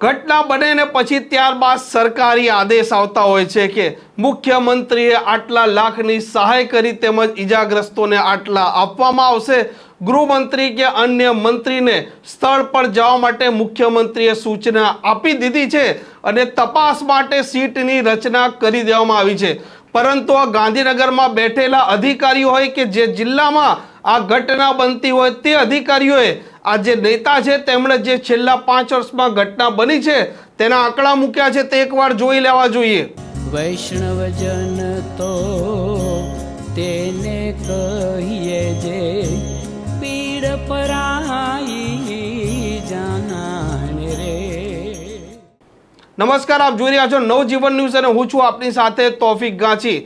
ઘટના બને ને પછી ત્યારબાદ સરકારી આદેશ આવતા હોય છે કે મુખ્યમંત્રીએ આટલા લાખની સહાય કરી તેમજ ઈજાગ્રસ્તોને આટલા આપવામાં આવશે. ગૃહમંત્રી કે અન્ય મંત્રીને સ્થળ પર જવા માટે મુખ્યમંત્રીએ સૂચના આપી દીધી છે અને તપાસ માટે સીટની રચના કરી દેવામાં આવી છે. પરંતુ આ ગાંધીનગરમાં બેઠેલા અધિકારીઓ હોય કે જે જિલ્લામાં આ ઘટના બનતી હોય તે અધિકારીઓએ આ જે નેતા છે તેમણે જે છેલ્લા પાંચ વર્ષમાં ઘટના બની છે તેના આંકડા મૂક્યા છે તે એકવાર જોઈ લેવા જોઈએ. વૈષ્ણવજન તો તેને કહીએ જે પીડ પરાઈ જાનાને રે. નમસ્કાર આપ જોઈ રહ્યા છો નવજીવન ન્યૂઝ અને હું છું આપની સાથે તોફિક ગાંચી.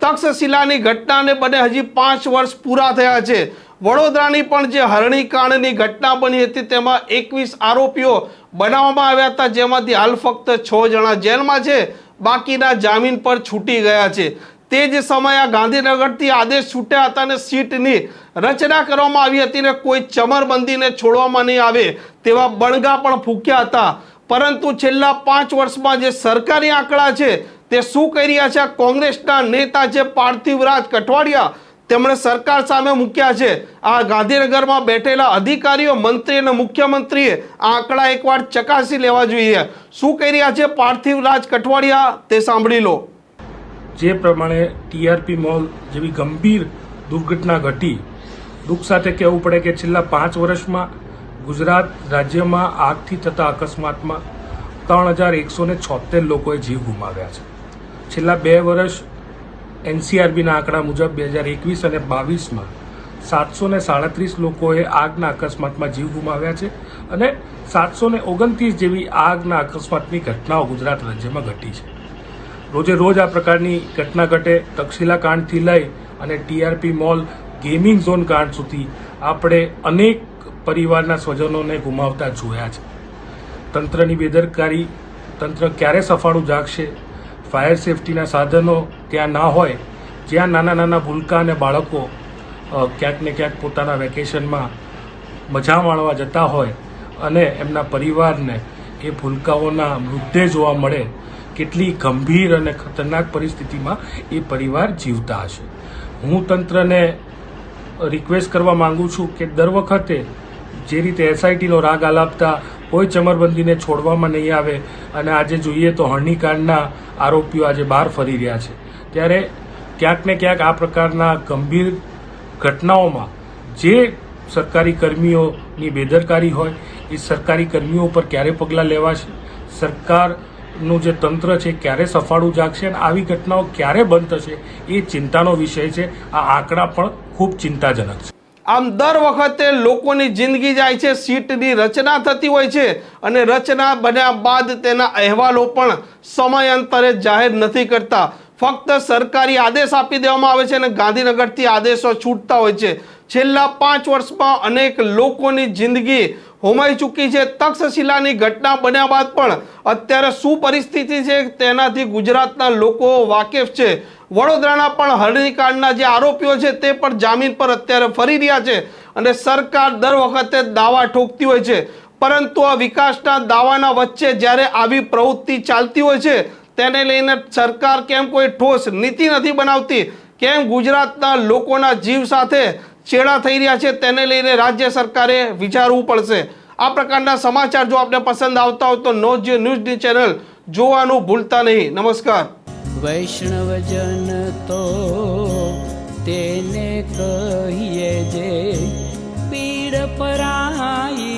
તક્ષશિલાની ઘટનાને બને હજી પાંચ વર્ષ પૂરા થયા છે. વડોદરાની પણ જે હરણીકાંડની ઘટના બની હતી, તેમાં એકવીસ આરોપીઓ બનાવવામાં આવ્યા હતા, જેમાંથી હાલ ફક્ત છ જણા જેલમાં છે, બાકીના જામીન પર છૂટી ગયા છે. તે જ સમયે ગાંધીનગરથી આદેશ છૂટ્યા હતા અને સીટની રચના કરવામાં આવી હતી ને કોઈ ચમરબંધીને છોડવામાં નહીં આવે તેવા બણગા પણ ફૂક્યા હતા. પરંતુ છેલ્લા પાંચ વર્ષમાં જે સરકારી આંકડા છે, તે શું કરી રહ્યા છે? કોંગ્રેસના નેતા છે પાર્થિવરાજ કઠવાડિયા તેમણે સરકાર સામે મૂક્યા છે. આ ગાંધીનગરમાં બેઠેલા અધિકારીઓ, મંત્રી અને મુખ્યમંત્રીએ આંકડા એકવાર ચકાસી લેવા જોઈએ. શું કરી રહ્યા છે પાર્થિવરાજ કઠવાડિયા? તે સાંભળી લો. જે પ્રમાણે ટીઆરપી મોલ જેવી ગંભીર દુર્ઘટના ઘટી, દુઃખ સાથે કહેવું પડે કે છેલ્લા પાંચ વર્ષમાં ગુજરાત રાજ્યમાં આગથી થતા અકસ્માતમાં ત્રણ હજાર એકસો ને છોતેર લોકોએ જીવ ગુમાવ્યા છે. છેલ્લા બે વર્ષ એનસીઆરબીના આંકડા મુજબ બે હજાર એકવીસ અને બાવીસમાં સાતસો ને સાડત્રીસ લોકોએ આગના અકસ્માતમાં જીવ ગુમાવ્યા છે અને સાતસો ને ઓગણત્રીસ જેવી આગના અકસ્માતની ઘટનાઓ ગુજરાત રાજ્યમાં ઘટી છે. રોજે રોજ આ પ્રકારની ઘટના ઘટે તક્ષશિલા કાંડથી લઈ અને ટીઆરપી મોલ, ગેમિંગ ઝોન કાંડ સુધી આપણે અનેક પરિવારના સ્વજનોને ગુમાવતા જોયા છે. તંત્રની બેદરકારી, તંત્ર ક્યારે સફાળું જાગશે? ફાયર સેફટીના સાધનો ત્યાં ના હોય, જ્યાં નાના નાના ભૂલકા અને બાળકો ક્યાંક ને ક્યાંક પોતાના વેકેશનમાં મજા માણવા જતા હોય અને એમના પરિવારને એ ભૂલકાઓના મૃતદેહ જોવા મળે, કેટલી ગંભીર અને ખતરનાક પરિસ્થિતિમાં એ પરિવાર જીવતા હશે. હું તંત્રને રિક્વેસ્ટ કરવા માગું છું કે દર વખતે જે રીતે એસઆઈટીનો રાગ આલાપતા, કોઈ ચમરબંધીને છોડવામાં નહીં આવે અને આજે જોઈએ તો હરણીકાંડના આરોપીઓ આજે બહાર ફરી રહ્યા છે. ત્યારે ક્યાંક ને ક્યાંક આ પ્રકારના ગંભીર ઘટનાઓમાં જે સરકારી કર્મીઓની બેદરકારી હોય, એ સરકારી કર્મીઓ પર ક્યારે પગલાં લેવાશે? સરકારનું જે તંત્ર છે, ક્યારે સફાળું જાગશે અને આવી ઘટનાઓ ક્યારે બંધ થશે, એ ચિંતાનો વિષય છે. આ આંકડા પણ ખૂબ ચિંતાજનક છે. આમ દર વખતે લોકોની જિંદગી જાય છે, સીટની રચના થતી હોય છે અને રચના બન્યા બાદ તેના અહેવાલો પણ સમયાંતરે જાહેર નથી કરતા. ફક્ત સરકારી આદેશ આપી દેવામાં આવે છે અને ગાંધીનગરથી આદેશો છૂટતા હોય છે. છેલ્લા પાંચ વર્ષમાં અનેક લોકોની જિંદગી હોમાઈ ચૂકી છે. તક્ષશિલાની ઘટના બન્યા બાદ પણ અત્યારે શું પરિસ્થિતિ છે તેનાથી ગુજરાતના લોકો વાકેફ છે. વડોદરાના પણ હરણીકાંડના જે આરોપીઓ છે તે પણ જામીન પર અત્યારે ફરી રહ્યા છે અને સરકાર દર વખતે દાવા ઠોકતી હોય છે. પરંતુ આ વિકાસના દાવાના વચ્ચે જ્યારે આવી પ્રવૃત્તિ ચાલતી હોય છે તેને લઈને સરકાર કેમ કોઈ ઠોસ નીતિ નથી બનાવતી? કેમ ગુજરાતના લોકોના જીવ સાથે ચેડા થઈ રહ્યા છે? તેને લઈને રાજ્ય સરકારે વિચારવું પડશે. આ પ્રકારના સમાચાર જો આપને પસંદ આવતા હોય તો નો ન્યૂઝની ચેનલ જોવાનું ભૂલતા નહીં. નમસ્કાર. વૈષ્ણવજન તો તેને કહીએ જે પીડ પરાઈ